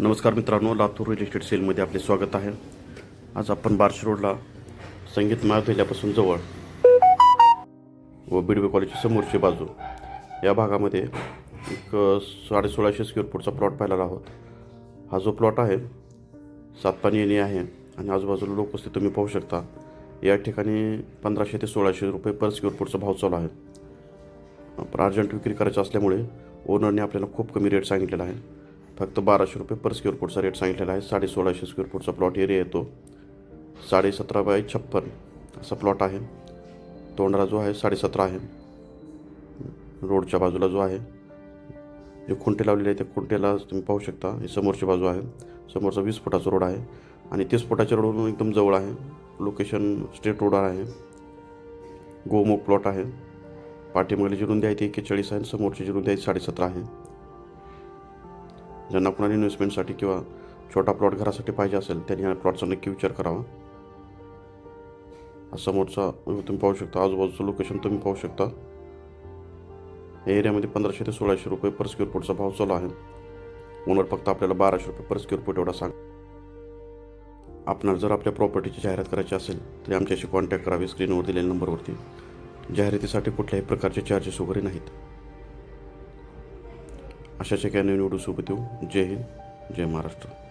नमस्कार मित्रांनो Latur real estate सेलमध्ये आपले स्वागत आहे. आज आपण बार्शी रोडला संगीत महाविद्यालयापासून जवळ व बिडवे कॉलेजच्या समोरची बाजू. या भागामध्ये एक साडे साडेसोळाशे स्क्वेअर फूटचा प्लॉट पाहिला आहोत. हा जो प्लॉट आहे सात पाणी येणे आहे आणि आजूबाजूला लोकवस्ती तुम्ही पाहू शकता. या ठिकाणी पंधराशे ते सोळाशे रुपये पर स्क्वेअर फूटचा भाव चालू आहे. पण अर्जंट विक्री करायचं असल्यामुळे ओनरने आपल्याला खूप कमी रेट सांगितलेला आहे. फक्त बाराशे रुपये पर स्क्वेअर फूटचा रेट सांगितलेला आहे. साडे सोळाशे स्क्वेअर फूटचा प्लॉट एरिया येतो. साडे सतरा बाय छप्पन असा प्लॉट आहे. तोंडरा जो आहे साडेसतरा आहे. रोडच्या बाजूला जो आहे जे खुंटे लावलेले आहे त्या खुंटेला तुम्ही पाहू शकता. ही समोरची बाजू आहे. समोरचा वीस फुटाचा रोड आहे आणि तीस फुटाच्या रोडवरून एकदम जवळ आहे. लोकेशन स्टेट रोडवर आहे. गोमुख प्लॉट आहे. पाठीमागली जी रुंदी आहे ती एक्केचाळीस आहे समोरची जी रुंदी आहे साडेसतरा आहे. ज्यांना कुणाला इन्व्हेस्टमेंटसाठी किंवा छोटा प्लॉट घरासाठी पाहिजे असेल त्यांनी या प्लॉटचा नक्की विचार करावा. हा समोरचा तुम्ही पाहू शकता. आजूबाजूचं लोकेशन तुम्ही पाहू शकता. या एरियामध्ये पंधराशे ते सोळाशे रुपये पर स्क्वेअर फूटचा भाव चालू आहे. ओनर फक्त आपल्याला बाराशे रुपये पर स्क्वेअर फूट एवढा सांग. आपणाला जर आपल्या प्रॉपर्टीची जाहिरात करायची असेल तर आमच्याशी कॉन्टॅक्ट करावी स्क्रीनवर दिलेल्या नंबरवरती जाहिरातीसाठी कुठल्याही प्रकारचे चार्जेस वगैरे नाहीत. अशाच एका नवीन व्हिडिओसोबत येऊ. जय हिंद जय महाराष्ट्र.